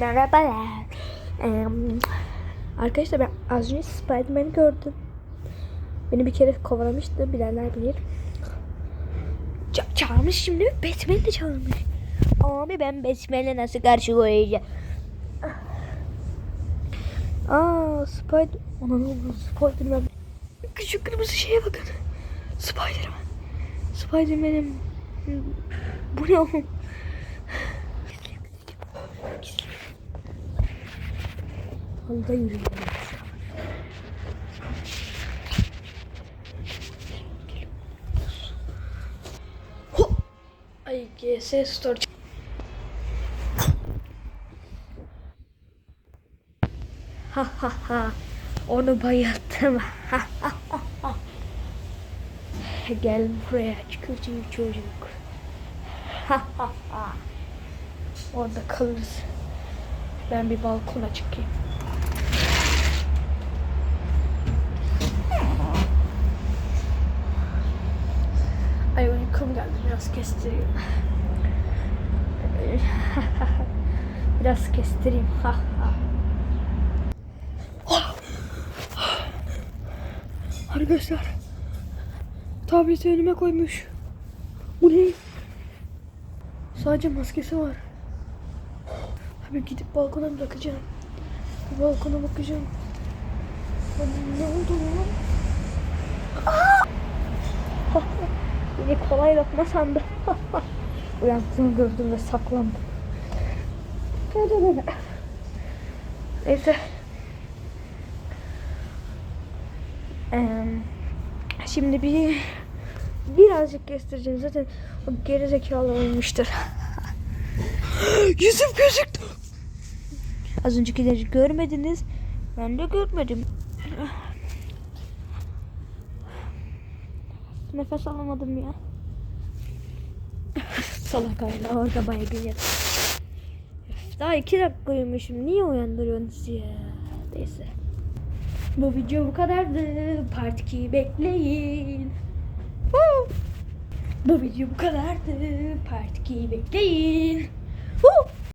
Merhabalar. Arkadaşlar ben az önce Spiderman'i gördüm. Beni bir kere kovalamıştı. Bilenler bilir. Ça- çağırmış şimdi. Batman'i de çağırmış. Abi ben Batman'le nasıl karşı koyacağım? Aa Spider... Ana ne oldu? Spiderman. Şu kırmızı şeye bakın. Spiderman. Spiderman'im. Bu ne oğlum? Halıda yürüyorum. Ho! Ay GS Store. Ha ha ha. Onu bayılttım. Ha ha ha ha. Gel buraya küçük çocuk. Ha ha ha. Orada kalırız. Ben bir balkona çıkayım. Biraz kestireyim. biraz kestireyim. Ha ha. Arkadaşlar tableti önüme koymuş. Bu ne? Sadece maskesi var. Abi gidip balkona bakacağım. Balkona bakacağım. Ne oldu lan? Yine kolay lokma sandım. Uyandığını gördüm ve saklandım. Neyse. Eee, şimdi bir birazcık kestireceğim. Zaten o geri zekalı olmuştur. Yüzüm gözüktü. Az öncekileri görmediniz. Ben de görmedim. Nefes alamadım ya. Salak hala orada baygın yat. Daha iki dakika uyumuşum. Niye uyandırıyorsunuz ya? Neyse. Bu video bu kadardı. Part 2'yi bekleyin. Woo! Bu video bu kadardı. Part 2'yi bekleyin. Woo!